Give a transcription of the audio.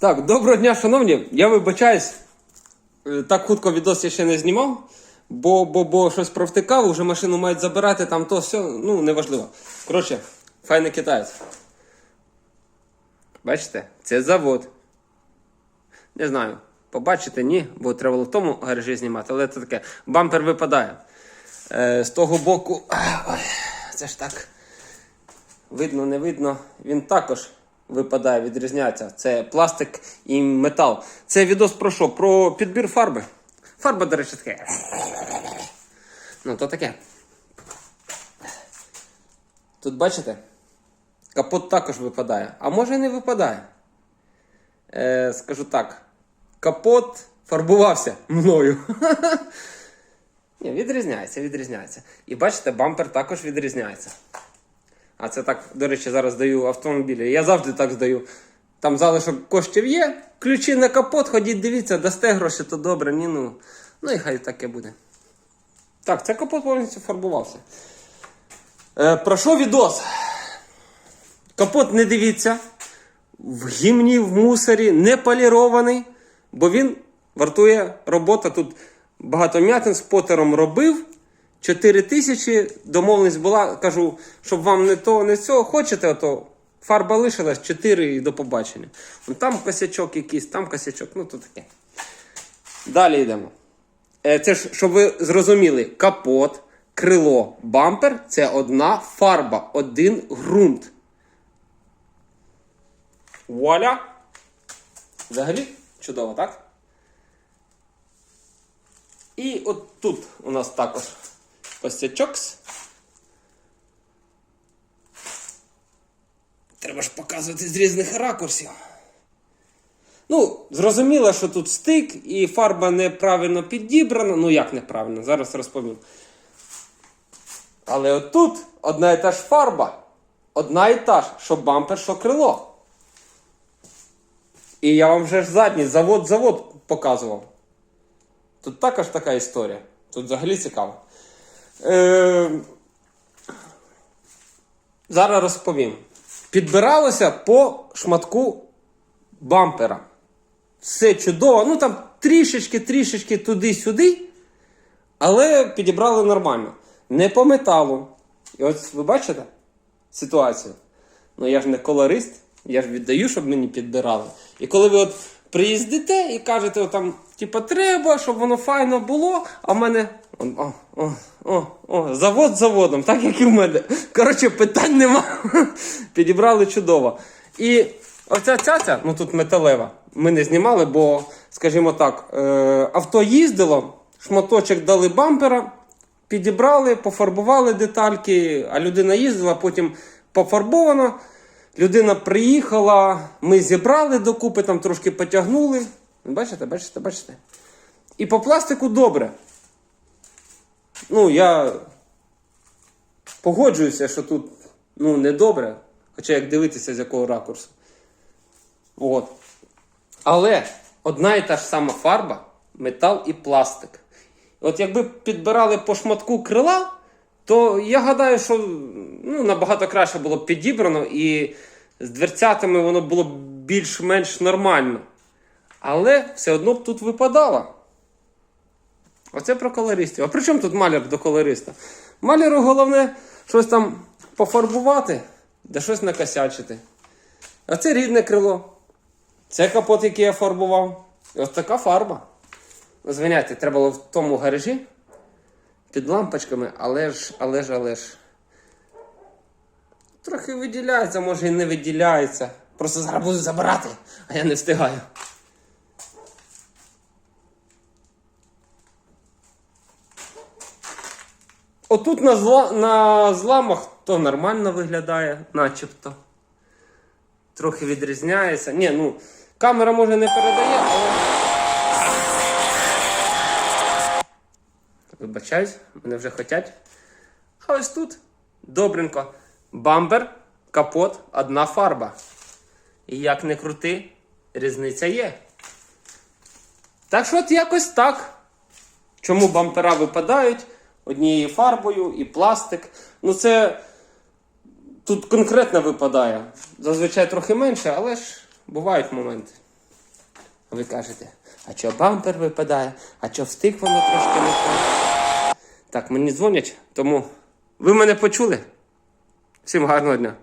Так, доброго дня, шановні. Я вибачаюсь. е, Так хутко відос я ще не знімав, бо, бо, бо щось провтикав, вже машину мають забирати, там то все, ну, неважливо. Коротше, файний китаєць. Бачите, це завод. Не знаю, побачите, ні, бо треба було в тому гаражі знімати, але це таке. Бампер випадає. Е, з того боку. Ой, це ж так. Видно, не видно. Він також випадає, відрізняється. Це пластик і метал. Це відос про що? Про підбір фарби. Фарба, до речі, таке. Ну, то таке. Тут бачите? Капот також випадає. А може і не випадає. Е, скажу так. Капот фарбувався мною. Ні, відрізняється, відрізняється. І бачите, бампер також відрізняється. А це так, до речі, зараз здаю автомобілі. Я завжди так здаю. Там залишок коштів є, ключі на капот, ходіть, дивіться, дасте гроші, то добре, ні, ну. Ну і хай таке буде. Так, це капот повністю фарбувався. Е, про що відос? Капот не дивіться. В гімні, в мусорі, не полірований, бо він вартує робота. Тут багато м'ятин з потером робив. 4 тисячі, домовленість була, кажу, щоб вам не то, не цього хочете, то фарба лишилась 4 і до побачення. Ну, там косячок якийсь, там косячок, ну то таке. Далі йдемо. Е, Це ж, щоб ви зрозуміли, капот, крило, бампер це одна фарба, один ґрунт. Вуаля! Взагалі чудово, так? І от тут у нас також костячокс. Треба ж показувати з різних ракурсів. Ну, зрозуміло, що тут стик і фарба неправильно підібрана. Ну, як неправильно, зараз розповім. Але отут одна і та ж фарба. Одна і та ж, що бампер, що крило. І я вам вже ж задній завод-завод показував. Тут також така історія. Тут взагалі цікаво. Е, зараз розповім. Підбиралося по шматку бампера. Все чудово. Ну там трішечки-трішечки туди-сюди. Але підібрали нормально. Не по металу. І ось ви бачите ситуацію? Ну я ж не колорист, я ж віддаю, щоб мені підбирали. І коли ви от приїздите і кажете, там, типа, треба, щоб воно файно було, а в мене. О, о, о, о, завод заводом, так як і в мене. Коротше, питань нема. Підібрали чудово. І оця цяця, ну тут металева, ми не знімали, бо, скажімо так, е, авто їздило, шматочок дали бампера, підібрали, пофарбували детальки, а людина їздила, потім пофарбовано. Людина приїхала, ми зібрали докупи, там трошки потягнули. Бачите, бачите, бачите? І по пластику добре. Ну, я погоджуюся, що тут ну, не добре. Хоча як дивитися, з якого ракурсу. От. Але одна і та ж сама фарба, метал і пластик. От якби підбирали по шматку крила, то я гадаю, що ну, набагато краще було б підібрано і з дверцятами воно було б більш-менш нормально. Але все одно б тут випадало. Оце про колористів. А при чому тут маляр до колориста? Маляру головне щось там пофарбувати, да щось накосячити. А це рідне крило. Це капот, який я фарбував. І ось така фарба. Звиняйте, треба було в тому гаражі під лампочками, але ж, але ж, але ж. Трохи виділяється, може і не виділяється. Просто зараз буду забирати, а я не встигаю. Отут на, зла... на зламах то нормально виглядає, начебто. Трохи відрізняється. Ні, ну, камера може не передає, але. Вибачаюсь, мене вже хотять. А ось тут добренько. Бампер, капот, одна фарба. І як не крути, різниця є. Так що от якось так. Чому бампера випадають однією фарбою і пластик? Ну це тут конкретно випадає. Зазвичай трохи менше, але ж бувають моменти. Ви кажете, а чого бампер випадає, а чого встиг воно трошки не так. Так, мені дзвонять, тому ви мене почули. Всім гарного дня.